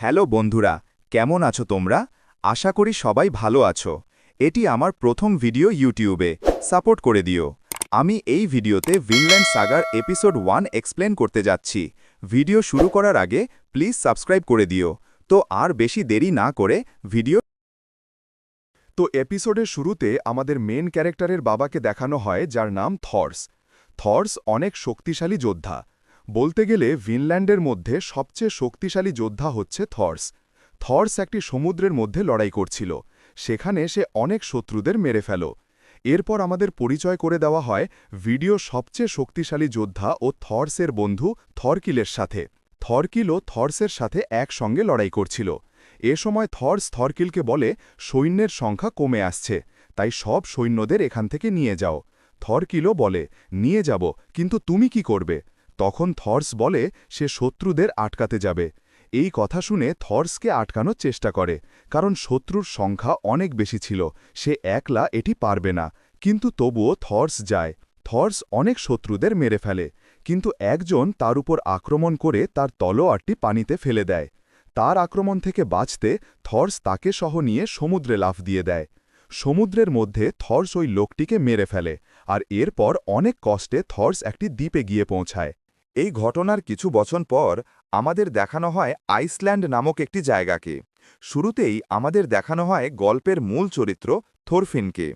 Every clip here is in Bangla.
হ্যালো বন্ধুরা, কেমন আছো তোমরা? আশা করি সবাই ভালো আছো। এটি আমার প্রথম ভিডিও ইউটিউবে। সাপোর্ট করে দিও। আমি এই ভিডিওতে Vinland Saga episode one explain করতে যাচ্ছি। ভিডিও শুরু করার আগে প্লিজ সাবস্ক্রাইব করে দিও। তো আর বেশি দেরি না করে ভিডিও তো এপিসোডের শুরুতে আমাদের মেন ক্যারেক্টারের বাবাকে দেখানো হয়, যার নাম থর্স। থর্স অনেক শক্তিশালী যোদ্ধা। বলতে গেলে ভিনল্যান্ডের মধ্যে সবচেয়ে শক্তিশালী যোদ্ধা হচ্ছে থর্স। থর্স একটি সমুদ্রের মধ্যে লড়াই করছিল। সেখানে সে অনেক শত্রুদের মেরে ফেল। এরপর আমাদের পরিচয় করে দেওয়া হয় ভিডিও সবচেয়ে শক্তিশালী যোদ্ধা ও থর্সের বন্ধু থরকিলের সাথে। থরকিলও থর্সের সাথে একসঙ্গে লড়াই করছিল। এ সময় থর্স থরকিলকে বলে, সৈন্যের সংখ্যা কমে আসছে, তাই সব সৈন্যদের এখান থেকে নিয়ে যাও। থরকিলও বলে, নিয়ে যাব, কিন্তু তুমি কি করবে? তখন থর্স বলে, সে শত্রুদের আটকাতে যাবে। এই কথা শুনে থর্সকে আটকানোর চেষ্টা করে, কারণ শত্রুর সংখ্যা অনেক বেশি ছিল, সে একলা এটি পারবে না। কিন্তু তবুও থর্স যায়। থর্স অনেক শত্রুদের মেরে ফেলে, কিন্তু একজন তার উপর আক্রমণ করে তার তলোয়ারটি পানিতে ফেলে দেয়। তার আক্রমণ থেকে বাঁচতে থর্স তাকে সহ নিয়ে সমুদ্রে লাফ দিয়ে দেয়। সমুদ্রের মধ্যে থর্স ওই লোকটিকে মেরে ফেলে, আর এরপর অনেক কষ্টে থর্স একটি দ্বীপে গিয়ে পৌঁছায়। এই ঘটনার কিছু বছর পর আমাদের দেখানো হয় আইসল্যান্ড নামক একটি জায়গাকে। শুরুতেই আমাদের দেখানো হয় গল্পের মূল চরিত্র থোরফিনকে।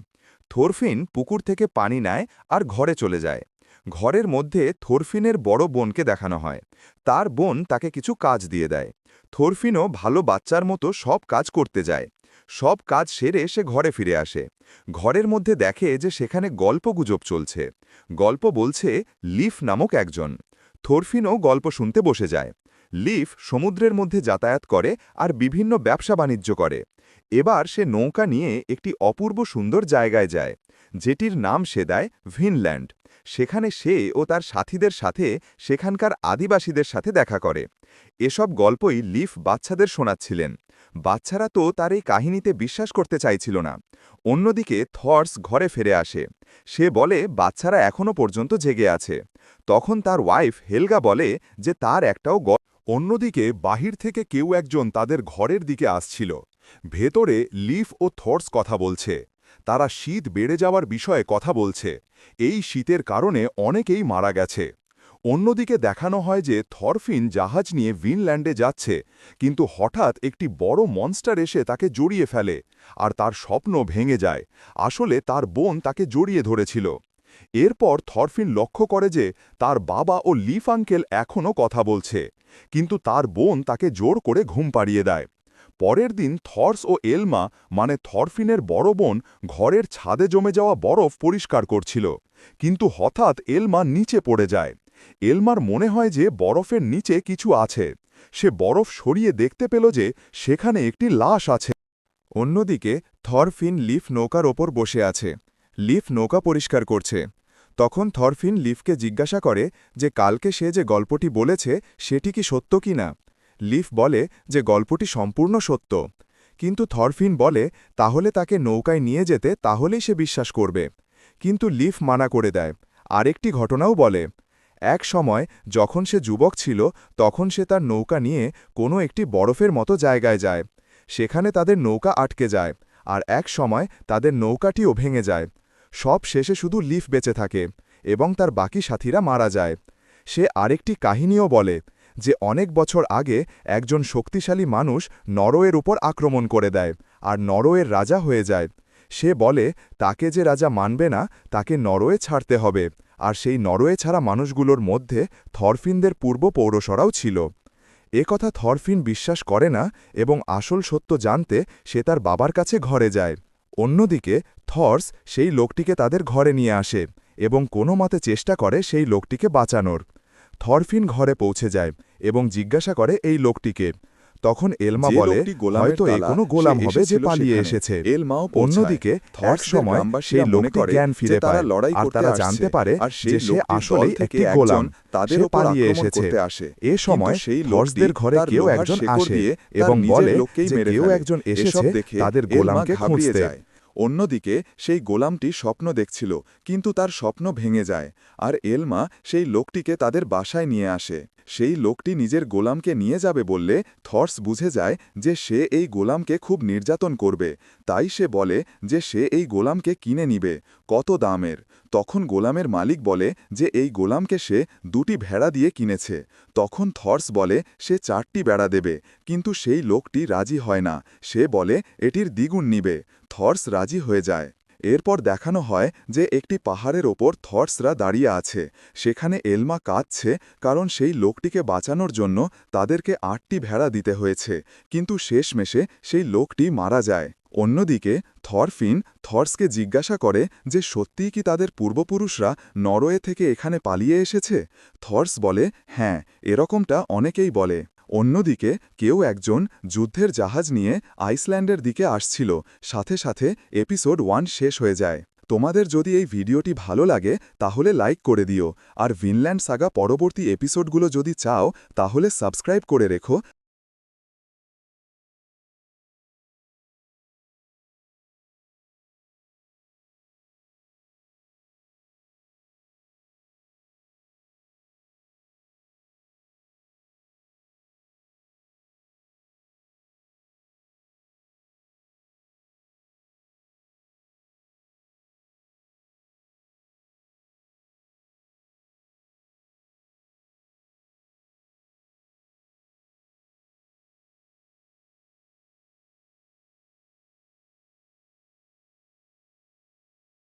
থোরফিন পুকুর থেকে পানি নেয় আর ঘরে চলে যায়। ঘরের মধ্যে থোরফিনের বড় বোনকে দেখানো হয়। তার বোন তাকে কিছু কাজ দিয়ে দেয়। থোরফিনও ভালো বাচ্চার মতো সব কাজ করতে যায়। সব কাজ সেরে সে ঘরে ফিরে আসে। ঘরের মধ্যে দেখে যে সেখানে গল্পগুজব চলছে। গল্প বলছে, লিফ নামক একজন। থোরফিনও গল্প শুনতে বসে যায়। লিফ সমুদ্রের মধ্যে যাতায়াত করে আর বিভিন্ন ব্যবসা বাণিজ্য করে। এবার সে নৌকা নিয়ে একটি অপূর্ব সুন্দর জায়গায় যায়, যেটির নাম সে দেয় ভিনল্যান্ড। সেখানে সে ও তার সাথীদের সাথে সেখানকার আদিবাসীদের সাথে দেখা করে। এসব গল্পই লিফ বাচ্চাদের শোনাচ্ছিলেন। বাচ্চারা তো তার এই কাহিনীতে বিশ্বাস করতে চাইছিল না। অন্যদিকে থর্স ঘরে ফিরে আসে। সে বলে, বাচ্চারা এখনও পর্যন্ত জেগে আছে। তখন তার ওয়াইফ হেলগা বলে যে তার একটাও অন্যদিকে বাহির থেকে কেউ একজন তাদের ঘরের দিকে আসছিল। ভেতরে লিফ ও থর্স কথা বলছে। তারা শীত বেড়ে যাওয়ার বিষয়ে কথা বলছে। এই শীতের কারণে অনেকেই মারা গেছে। অন্যদিকে দেখানো হয় যে থরফিন জাহাজ নিয়ে ভিনল্যান্ডে যাচ্ছে, কিন্তু হঠাৎ একটি বড় মনস্টার এসে তাকে জড়িয়ে ফেলে আর তার স্বপ্ন ভেঙে যায়। আসলে তার বোন তাকে জড়িয়ে ধরেছিল। এরপর থরফিন লক্ষ্য করে যে তার বাবা ও লিফ আঙ্কেল এখনও কথা বলছে, কিন্তু তার বোন তাকে জোর করে ঘুম পাড়িয়ে দেয়। পরের দিন থর্স ও এলমা মানে থরফিনের বড় বোন, ঘরের ছাদে জমে যাওয়া বরফ পরিষ্কার করছিল, কিন্তু হঠাৎ এলমা নিচে পড়ে যায়। এলমার মনে হয় যে বরফের নিচে কিছু আছে। সে বরফ সরিয়ে দেখতে পেল যে সেখানে একটি লাশ আছে। অন্যদিকে, থরফিন লিফ নৌকার ওপর বসে আছে। লিফ নৌকা পরিষ্কার করছে। তখন থরফিন লিফকে জিজ্ঞাসা করে যে কালকে সে যে গল্পটি বলেছে, সেটি কি সত্য কি না? লিফ বলে যে গল্পটি সম্পূর্ণ সত্য। কিন্তু থরফিন বলে, তাহলে তাকে নৌকায় নিয়ে যেতে তাহলেই সে বিশ্বাস করবে। কিন্তু লিফ মানা করে দেয়। আরেকটি ঘটনাও বলে এক সময় যখন সে যুবক ছিল, তখন সে তার নৌকা নিয়ে কোনো একটি বরফের মতো জায়গায় যায়। সেখানে তাদের নৌকা আটকে যায়, আর এক সময় তাদের নৌকাটিও ভেঙে যায়। সব শেষে শুধু লিফ বেঁচে থাকে এবং তার বাকি সাথীরা মারা যায়। সে আরেকটি কাহিনীও বলে যে অনেক বছর আগে একজন শক্তিশালী মানুষ নরওয়ের উপর আক্রমণ করে দেয় আর নরওয়ের রাজা হয়ে যায়। সে বলে, তাকে যে রাজা মানবে না, তাকে নরওয়ে ছাড়তে হবে। আর সেই নরওয়ে ছাড়া মানুষগুলোর মধ্যে থরফিনদের পূর্ব পৌরসরাও ছিল। এ কথা থরফিন বিশ্বাস করে না এবং আসল সত্য জানতে সে তার বাবার কাছে ঘরে যায়। অন্যদিকে থর্স সেই লোকটিকে তাদের ঘরে নিয়ে আসে এবং কোনো মতে চেষ্টা করে সেই লোকটিকে বাঁচানোর। থরফিন ঘরে পৌঁছে যায় এবং জিজ্ঞাসা করে এই লোকটিকে তখন এলমা বলে হয়তো এ কোনো গোলাম হবে যে পালিয়ে এসেছে। এলমাও অন্যদিকে এক সময় সেই লোকটি জ্ঞান ফিরে পায়। লড়াই আর তারা জানতে পারে যে সে আসলে একটি গোলাম। তাদের পালিয়ে এসেছে। এ সময় সেই লোকটি ঘরে কেউ একজন আসে এবং বলে যে কেউ একজন এসেছে দেখে তাদের গোলামকে খুঁজতে। যায়। অন্যদিকে সেই গোলামটি স্বপ্ন দেখছিল কিন্তু তার স্বপ্ন ভেঙে যায়। আর এলমা সেই লোকটিকে তাদের বাসায় নিয়ে আসে। সেই লোকটি নিজের গোলামকে নিয়ে যাবে বললে থর্স বুঝে যায় যে সে এই গোলামকে খুব নির্যাতন করবে। তাই সে বলে যে সে এই গোলামকে কিনে নিবে, কত দামের। তখন গোলামের মালিক বলে যে এই গোলামকে সে দুটি ভেড়া দিয়ে কিনেছে। তখন থর্স বলে, সে চারটি বেড়া দেবে, কিন্তু সেই লোকটি রাজি হয় না। সে বলে, এটির দ্বিগুণ নিবে। থর্স রাজি হয়ে যায়। এরপর দেখানো হয় যে একটি পাহাড়ের ওপর থর্সরা দাঁড়িয়ে আছে। সেখানে এলমা কাঁদছে কারণ সেই লোকটিকে বাঁচানোর জন্য তাদেরকে আটটি ভেড়া দিতে হয়েছে। কিন্তু শেষমেশে সেই লোকটি মারা যায়। অন্যদিকে থরফিন থর্সকে জিজ্ঞাসা করে যে সত্যিই কি তাদের পূর্বপুরুষরা নরওয়ে থেকে এখানে পালিয়ে এসেছে? থর্স বলে হ্যাঁ এরকমটা অনেকেই বলে। অন্যদিকে, কেউ একজন যুদ্ধের জাহাজ নিয়ে আইসল্যান্ডের দিকে আসছিল। সাথে সাথে এপিসোড ওয়ান শেষ হয়ে যায়। তোমাদের যদি এই ভিডিওটি ভালো লাগে, তাহলে লাইক করে দিও। আর ভিনল্যান্ড সাগা পরবর্তী এপিসোডগুলো যদি চাও, তাহলে সাবস্ক্রাইব করে রেখো।